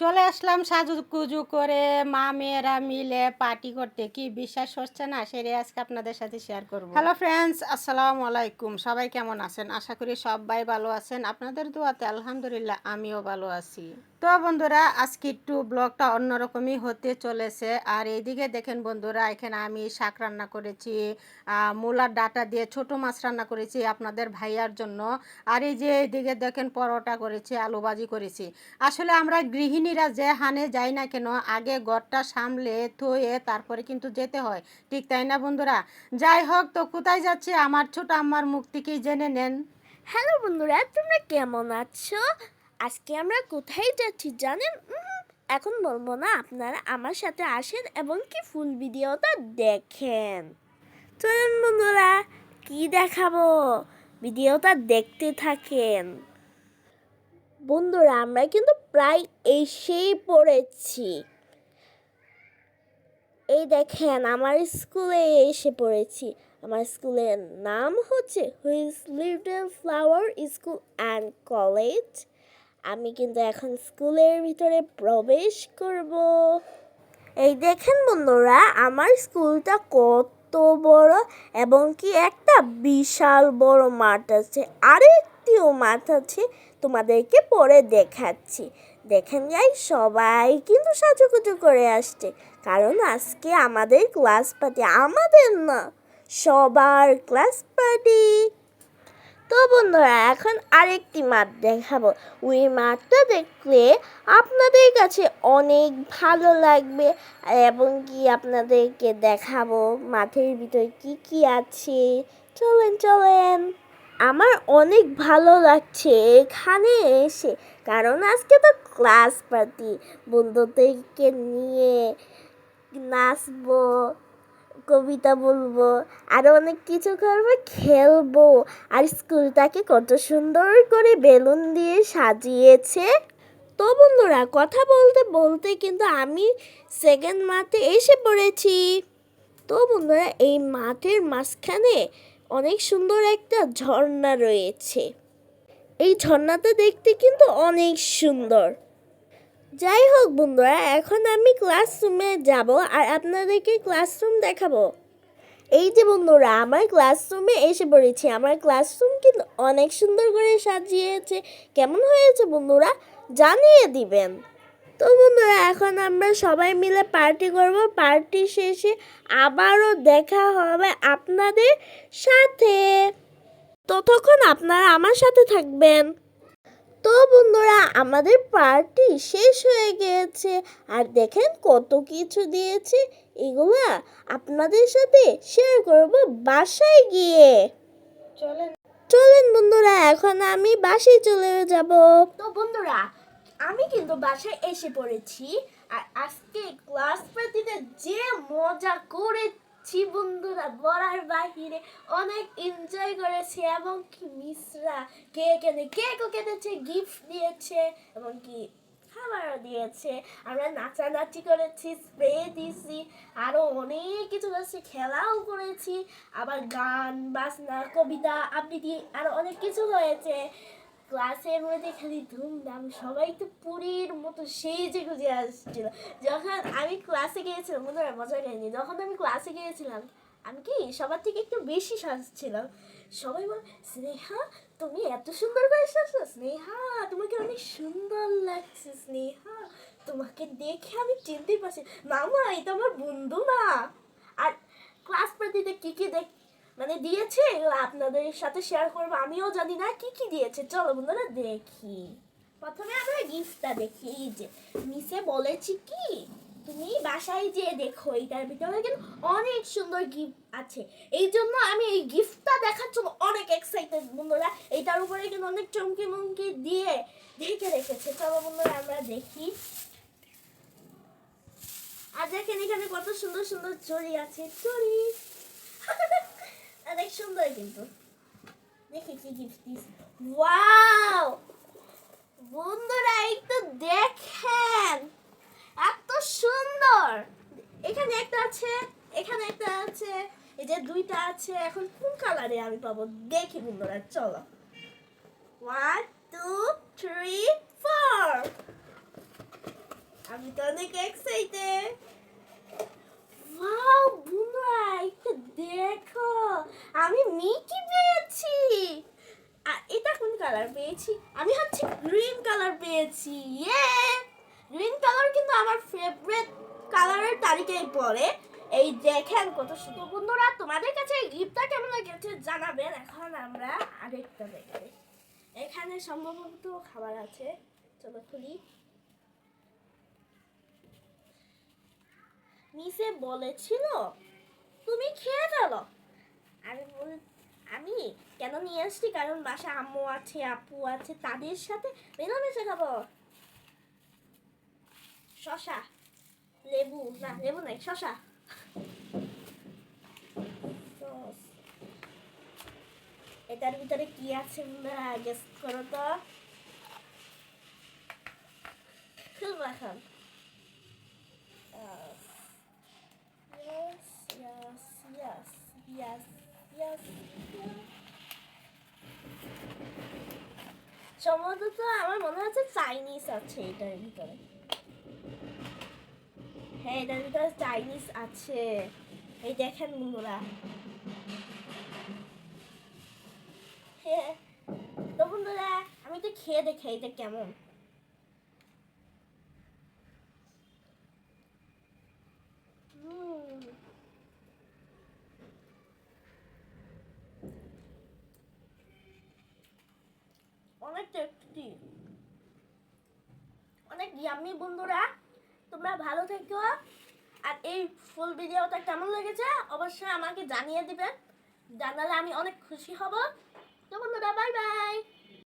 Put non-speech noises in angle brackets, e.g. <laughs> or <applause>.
চলে আসলাম সাজু কুজু করে, মা মেয়েরা মিলে পার্টি করতে। কি বিশ্বাস হচ্ছে না? সেটাই আজকে আপনাদের সাথে শেয়ার করব। হ্যালো ফ্রেন্ডস আসসালামু আলাইকুম। সবাই কেমন আছেন? আশা করি সবাই ভালো আছেন। আপনাদের দোয়াতে আলহামদুলিল্লাহ, আমিও ভালো আছি। তো বন্ধুরা, আজকে একটু ব্লগটা অন্যরকমই হতে চলেছে। আর এইদিকে দেখেন বন্ধুরা, এখানে আমি শাক রান্না করেছি মূলার ডাটা দিয়ে ছোট মাছ রান্না করেছি আপনাদের ভাইয়ার জন্য। আর এই যে এইদিকে দেখেন পরোটা করেছি, আলু ভাজি করেছি। আসলে আমরা গৃহিণীরা যে হানে যাই না কেন, আগে ঘরটা সামলে থয়ে তারপরে কিন্তু যেতে হয়। ঠিক তাই না বন্ধুরা? যাই হোক, তো কোথায় যাচ্ছে? আমার ছোট আমার মুখ থেকেই জেনে নেন। হ্যালো বন্ধুরা, তোমরা কেমন আছো? আজকে আমরা কোথায় যাচ্ছি জানেন? এখন বলব না, আপনারা আমার সাথে আসেন এবং কি ফুল ভিডিওটা দেখেন। চলুন বন্ধুরা, কি দেখাবো? ভিডিওটা দেখতে থাকেন। বন্ধুরা, আমরা কিন্তু প্রায় এসেই পড়েছি। এই দেখেন, আমার স্কুলে এসে পড়েছি। আমার স্কুলের নাম হচ্ছে হুইস little flower school and college. আমি কিন্তু এখন স্কুলের ভিতরে প্রবেশ করব। এই দেখেন বন্ধুরা, আমার স্কুলটা কত বড় এবং কি একটা বিশাল বড় মাঠ আছে। আরেকটিও মাঠ আছে, তোমাদেরকে পরে দেখাচ্ছি। দেখেন যাই সবাই কিন্তু সাজুগুজু করে আসছে, কারণ আজকে আমাদের ক্লাস পার্টি আমাদের না, সবার ক্লাস পার্টি তো বন্ধুরা, এখন আরেকটি মাঠ দেখাবো। ওই মাঠটা দেখলে আপনাদের কাছে অনেক ভালো লাগবে এবং কি আপনাদেরকে দেখাবো মাঠের ভিতরে কি কি আছে। চলেন চলেন। আমার অনেক ভালো লাগছে এখানে এসে, কারণ আজকে তো ক্লাস পার্টি। বন্ধুদেরকে নিয়ে নাচবো কবিতা বলব, আরও অনেক কিছু করব, খেলব। আর স্কুলটাকে কত সুন্দর করে বেলুন দিয়ে সাজিয়েছে। তো বন্ধুরা, কথা বলতে বলতে কিন্তু আমি সেকেন্ড মাঠে এসে পড়েছি। তো বন্ধুরা, এই মাঠের মাঝখানে অনেক সুন্দর একটা ঝর্ণা রয়েছে। এই ঝর্ণাটা দেখতে কিন্তু অনেক সুন্দর। যাই হোক বন্ধুরা, এখন আমি ক্লাসরুমে যাব আর আপনাদেরকে ক্লাসরুম দেখাবো। এই যে বন্ধুরা, আমার ক্লাসরুমে এসে পড়েছি। আমার ক্লাসরুম কিন্তু অনেক সুন্দর করে সাজিয়েছে। কেমন হয়েছে বন্ধুরা? জানিয়ে দিবেন। তো বন্ধুরা, এখন আমরা সবাই মিলে পার্টি করব। পার্টি শেষে আবারও দেখা হবে আপনাদের সাথে। ততক্ষণ আপনারা আমার সাথে থাকবেন। তো বন্ধুরা আমাদের পার্টি শেষ হয়ে গিয়েছে। আর দেখেন কত কিছু দিয়েছে। এগুলা আপনাদের সাথে শেয়ার করব বাসায় গিয়ে। চলেন। চলেন বন্ধুরা এখন আমি বাসায় চলে যাব। তো বন্ধুরা আমি কিন্তু বাসায় এসে পড়েছি। আর আজকে ক্লাস পার্টিতে যে মজা করেছি বন্ধুরা বলার বাহিরে। অনেক এনজয় করেছি এবং কি মিসরা কেক এনে কেকও কেটেছে গিফট দিয়েছে এবং কি খাবারও দিয়েছে। আমরা নাচানাচি করেছি স্প্রে দিয়েছি আরও অনেক কিছু করেছি, খেলাও করেছি। আবার গান, বাজনা, কবিতা, আবৃত্তি আরও অনেক কিছু হয়েছে। ক্লাসের মধ্যে খালি ধুমধাম, সবাই তো পুরীর মতো সেই যে গুজে আসছিল। যখন আমি ক্লাসে গিয়েছিলাম, বন্ধুরা মজা করিনি যখন আমি ক্লাসে গিয়েছিলাম, আমি কি সবার থেকে একটু বেশি সাজছিলাম? সবাই বলে, স্নেহা, তুমি এত সুন্দর করে সাজছো, স্নেহা, তোমাকে অনেক সুন্দর লাগছে, স্নেহা, তোমাকে দেখে আমি চিনতে পারছি মামা এটা আমার বন্ধু না আর ক্লাস পার্টিতে কি কি দেখ মানে দিয়েছে? আপনাদের সাথে শেয়ার করব, আমিও জানি না, কি কি দিয়েছে? চলো বন্ধুরা দেখি। প্রথমে আমরা গিফটটা দেখি, এই যে মিসে বলেছি কি, তুমি বাসায় যে দেখো, এটার ভিতরে কিন্তু অনেক সুন্দর গিফট আছে। এই জন্য আমি এই গিফটটা দেখার জন্য অনেক এক্সাইটেড বন্ধুরা। এটার উপরে কিন্তু অনেক চমকি মমকি দিয়ে ঢেকে রেখেছে। চলো বন্ধুরা আমরা দেখি। আর দেখেন এখানে কত সুন্দর সুন্দর চড়ি আছে, চড়ি। <laughs> অনেক সুন্দর কিন্তু দেখি কি গিফট দিস ওয়াও বন্ধুরা একটু দেখেন এত সুন্দর এখানে একটা আছে এখানে একটা আছে এই যে দুইটা আছে এখন কোন কালারে আমি পাবো দেখি বন্ধুরা চলো ওয়ান টু থ্রি ফোর আমি তো অনেক এক্সাইটেড ওয়াও এটা দেখো। আমি মিকি পেয়েছি। এটা কোন কালার পেয়েছি? আমি হচ্ছে গ্রিন কালার পেয়েছি। ইয়ে গ্রিন কালার কিন্তু আমার ফেভারিট কালারের তালিকায় পড়ে। এই দেখেন কত সুন্দর। বন্ধুরা, তোমাদের কাছে গিফটটা কেমন লেগেছে জানাবেন এখন আমরা আরেকটা দেখি এখানে সম্ভবত খাবার আছে। চলো খুলি। নিচে বলেছিল তুমি খেয়ে ফেলো। আমি বল, আমি কেন নিয়ে আসছি? কারণ বাসা আম্মু আছে, আপু আছে, তাদের সাথে মেলামেশা খাব। শশা, লেবু, না, লেবু নাই, শশা। এটার ভিতরে কি আছে গেস করো তো? খুব এখন yes, yes. সম্ভবত আমার মনে হচ্ছে চাইনিজ আছে এটার ভিতরে। হ্যাঁ এটার ভিতরে চাইনিজ আছে। এই দেখেন বন্ধুরা। হ্যাঁ তো বন্ধুরা আমি তো খেয়ে দেখে এটা কেমন হুম অনেক টেস্টি অনেক ইয়ামি বন্ধুরা, তোমরা ভালো থেকো। আর এই ফুল ভিডিওটা কেমন লেগেছে অবশ্যই আমাকে জানিয়ে দিবেন জানালে আমি অনেক খুশি হব। তো বন্ধুরা বাই বাই